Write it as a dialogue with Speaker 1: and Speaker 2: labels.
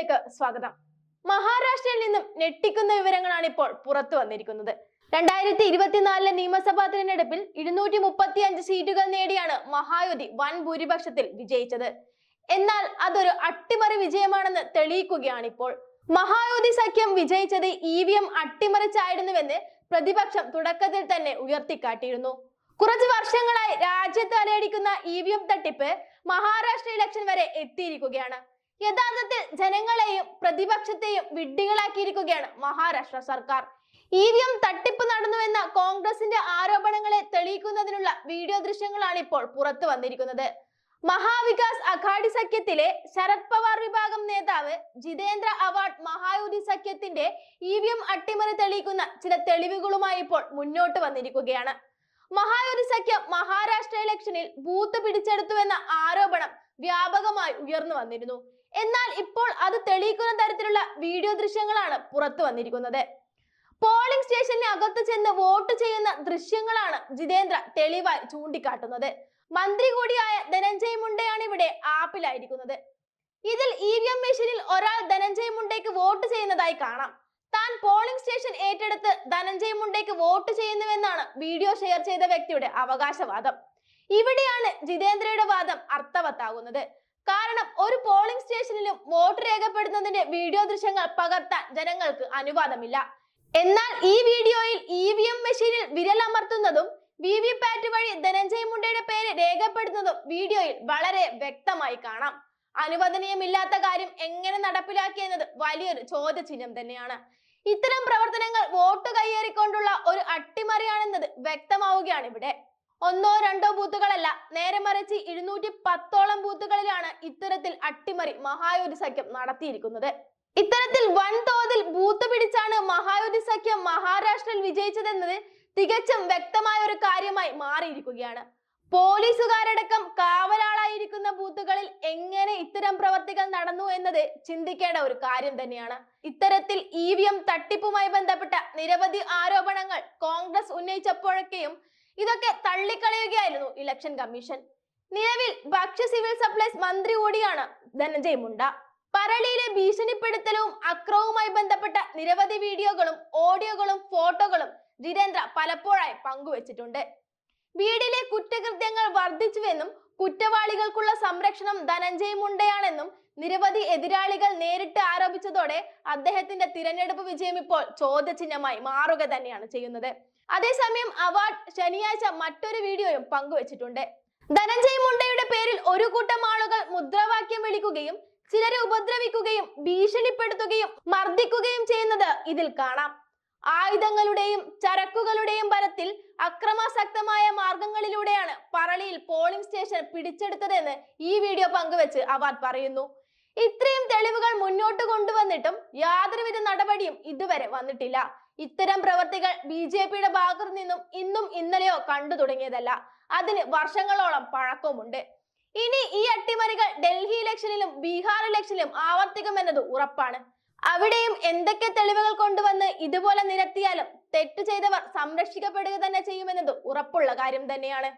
Speaker 1: ന്യൂസിലേക്ക് സ്വാഗതം. മഹാരാഷ്ട്രയിൽ നിന്നും ഞെട്ടിക്കുന്ന വിവരങ്ങളാണ് ഇപ്പോൾ പുറത്തു വന്നിരിക്കുന്നത്. രണ്ടായിരത്തി ഇരുപത്തിനാലിലെ നിയമസഭാ തിരഞ്ഞെടുപ്പിൽ ഇരുന്നൂറ്റി മുപ്പത്തി അഞ്ച് സീറ്റുകൾ നേടിയാണ് മഹായുതി വൻ ഭൂരിപക്ഷത്തിൽ വിജയിച്ചത്. എന്നാൽ അതൊരു അട്ടിമറി വിജയമാണെന്ന് തെളിയിക്കുകയാണ് ഇപ്പോൾ മഹായുതി സഖ്യം വിജയിച്ചത് ഇ വി എം അട്ടിമറിച്ചായിരുന്നുവെന്ന് പ്രതിപക്ഷം തുടക്കത്തിൽ തന്നെ ഉയർത്തിക്കാട്ടിയിരുന്നു. കുറച്ച് വർഷങ്ങളായി രാജ്യത്ത് അലയടിക്കുന്ന ഇ വി എം തട്ടിപ്പ് മഹാരാഷ്ട്ര ഇലക്ഷൻ വരെ എത്തിയിരിക്കുകയാണ്. യഥാർത്ഥത്തിൽ ജനങ്ങളെയും പ്രതിപക്ഷത്തെയും വിഡ്ഢികളാക്കിയിരിക്കുകയാണ് മഹാരാഷ്ട്ര സർക്കാർ. ഇ വി എം തട്ടിപ്പ് നടന്നുവെന്ന കോൺഗ്രസിന്റെ ആരോപണങ്ങളെ തെളിയിക്കുന്നതിനുള്ള വീഡിയോ ദൃശ്യങ്ങളാണ് ഇപ്പോൾ പുറത്തു വന്നിരിക്കുന്നത്. മഹാവികാസ് അഘാടി സഖ്യത്തിലെ ശരത് പവാർ വിഭാഗം നേതാവ് ജിതേന്ദ്ര അവാർഡ് മഹായുതി സഖ്യത്തിന്റെ ഇ വി എം അട്ടിമറി തെളിയിക്കുന്ന ചില തെളിവുകളുമായി ഇപ്പോൾ മുന്നോട്ട് വന്നിരിക്കുകയാണ്. മഹായുതി സഖ്യം മഹാരാഷ്ട്ര ഇലക്ഷനിൽ ബൂത്ത് പിടിച്ചെടുത്തുവെന്ന ആരോപണം വ്യാപകമായി ഉയർന്നു വന്നിരുന്നു. എന്നാൽ ഇപ്പോൾ അത് തെളിയിക്കുന്ന തരത്തിലുള്ള വീഡിയോ ദൃശ്യങ്ങളാണ് പുറത്തു വന്നിരിക്കുന്നത്. പോളിംഗ് സ്റ്റേഷന് അകത്ത് ചെന്ന് വോട്ട് ചെയ്യുന്ന ദൃശ്യങ്ങളാണ് ജിതേന്ദ്ര തെളിവായി ചൂണ്ടിക്കാട്ടുന്നത്. മന്ത്രി കൂടിയായ ധനഞ്ജയ് മുണ്ടയാണ് ഇവിടെ ആപ്പിലായിരിക്കുന്നത്. ഇതിൽ ഇ വി എം മെഷീനിൽ ഒരാൾ ധനഞ്ജയ് മുണ്ടയ്ക്ക് വോട്ട് ചെയ്യുന്നതായി കാണാം. താൻ പോളിംഗ് സ്റ്റേഷൻ ഏറ്റെടുത്ത് ധനഞ്ജയ് മുണ്ടയ്ക്ക് വോട്ട് ചെയ്യുന്നുവെന്നാണ് വീഡിയോ ഷെയർ ചെയ്ത വ്യക്തിയുടെ അവകാശവാദം. ഇവിടെയാണ് ജിതേന്ദ്രയുടെ വാദം അർത്ഥവത്താകുന്നത്. കാരണം ഒരു പോളിംഗ് സ്റ്റേഷനിലും വോട്ട് രേഖപ്പെടുത്തുന്നതിന്റെ വീഡിയോ ദൃശ്യങ്ങൾ പകർത്താൻ ജനങ്ങൾക്ക് അനുവാദമില്ല. എന്നാൽ ഈ വീഡിയോയിൽ ഇ വി എം മെഷീനിൽ വിരലമർത്തുന്നതും വി വി പാറ്റ് വഴി ധനഞ്ജയ് മുണ്ടയുടെ പേര് രേഖപ്പെടുത്തുന്നതും വീഡിയോയിൽ വളരെ വ്യക്തമായി കാണാം. അനുവദനീയമില്ലാത്ത കാര്യം എങ്ങനെ നടപ്പിലാക്കിയെന്നത് വലിയൊരു ചോദ്യചിഹ്നം തന്നെയാണ്. ഇത്തരം പ്രവർത്തനങ്ങൾ വോട്ട് കയ്യേറിക്കൊണ്ടുള്ള ഒരു അട്ടിമറിയാണെന്നത് വ്യക്തമാവുകയാണ് ഇവിടെ. ഒന്നോ രണ്ടോ ബൂത്തുകളല്ല. നേരെ മറിച്ച് ഇരുന്നൂറ്റി പത്തോളം ബൂത്തുകളിലാണ് ഇത്തരത്തിൽ അട്ടിമറി മഹായോധി സഖ്യം നടത്തിയിരിക്കുന്നത്. ഇത്തരത്തിൽ വൻതോതിൽ ബൂത്ത് പിടിച്ചാണ് മഹായോധി സഖ്യം മഹാരാഷ്ട്രയിൽ വിജയിച്ചതെന്നത് തികച്ചും വ്യക്തമായ ഒരു കാര്യമായി മാറിയിരിക്കുകയാണ്. പോലീസുകാരടക്കം കാവലാളായിരിക്കുന്ന ബൂത്തുകളിൽ എങ്ങനെ ഇത്തരം പ്രവർത്തികൾ നടന്നു എന്നത് ചിന്തിക്കേണ്ട ഒരു കാര്യം തന്നെയാണ്. ഇത്തരത്തിൽ ഇ വി എം തട്ടിപ്പുമായി ബന്ധപ്പെട്ട നിരവധി ആരോപണങ്ങൾ കോൺഗ്രസ് ഉന്നയിച്ചപ്പോഴൊക്കെയും ഇതൊക്കെ തള്ളിക്കളയുകയായിരുന്നു ഇലക്ഷൻ കമ്മീഷൻ നിലവിൽ ഭക്ഷ്യ സിവിൽ സപ്ലൈസ് മന്ത്രി കൂടിയാണ് ധനഞ്ജയ് മുണ്ട. പരളിയിലെ ഭീഷണിപ്പെടുത്തലും അക്രമവുമായി ബന്ധപ്പെട്ട നിരവധി വീഡിയോകളും ഓഡിയോകളും ഫോട്ടോകളും ജിതേന്ദ്ര പലപ്പോഴായി പങ്കുവച്ചിട്ടുണ്ട്. വീടിലെ കുറ്റകൃത്യങ്ങൾ വർദ്ധിച്ചുവെന്നും കുറ്റവാളികൾക്കുള്ള സംരക്ഷണം ധനഞ്ജയ് മുണ്ടയാണെന്നും നിരവധി എതിരാളികൾ നേരിട്ട് ആരോപിച്ചതോടെ അദ്ദേഹത്തിന്റെ തിരഞ്ഞെടുപ്പ് വിജയം ഇപ്പോൾ ചോദ്യചിഹ്നമായി മാറുക തന്നെയാണ് ചെയ്യുന്നത്. അതേസമയം അവാർഡ് ശനിയാഴ്ച മറ്റൊരു വീഡിയോയും പങ്കുവച്ചിട്ടുണ്ട്. ധനഞ്ജയ് മുണ്ടയുടെ പേരിൽ ഒരു കൂട്ടം ആളുകൾ മുദ്രാവാക്യം വിളിക്കുകയും ചിലരെ ഉപദ്രവിക്കുകയും ഭീഷണിപ്പെടുത്തുകയും മർദ്ദിക്കുകയും ചെയ്യുന്നത് ഇതിൽ കാണാം. ആയുധങ്ങളുടെയും ചരക്കുകളുടെയും ബലത്തിൽ അക്രമാസക്തമായ മാർഗങ്ങളിലൂടെയാണ് പറളിയിൽ പോളിംഗ് സ്റ്റേഷൻ പിടിച്ചെടുത്തതെന്ന് ഈ വീഡിയോ പങ്കുവെച്ച് അവാദ് പറയുന്നു. ഇത്രയും തെളിവുകൾ മുന്നോട്ട് കൊണ്ടുവന്നിട്ടും യാതൊരുവിധ നടപടിയും ഇതുവരെ വന്നിട്ടില്ല. ഇത്തരം പ്രവർത്തികൾ ബി ജെ പിയുടെ ഭാഗത്തു നിന്നും ഇന്നും ഇന്നലെയോ കണ്ടു തുടങ്ങിയതല്ല. അതിന് വർഷങ്ങളോളം പഴക്കവുമുണ്ട്. ഇനി ഈ അട്ടിമറികൾ ഡൽഹി ഇലക്ഷനിലും ബീഹാർ ഇലക്ഷനിലും ആവർത്തിക്കുമെന്നത് ഉറപ്പാണ്. അവിടെയും എന്തൊക്കെ തെളിവുകൾ കൊണ്ടുവന്ന് ഇതുപോലെ നിരത്തിയാലും തെറ്റ് ചെയ്തവർ സംരക്ഷിക്കപ്പെടുക തന്നെ ചെയ്യുമെന്നത് ഉറപ്പുള്ള കാര്യം തന്നെയാണ്.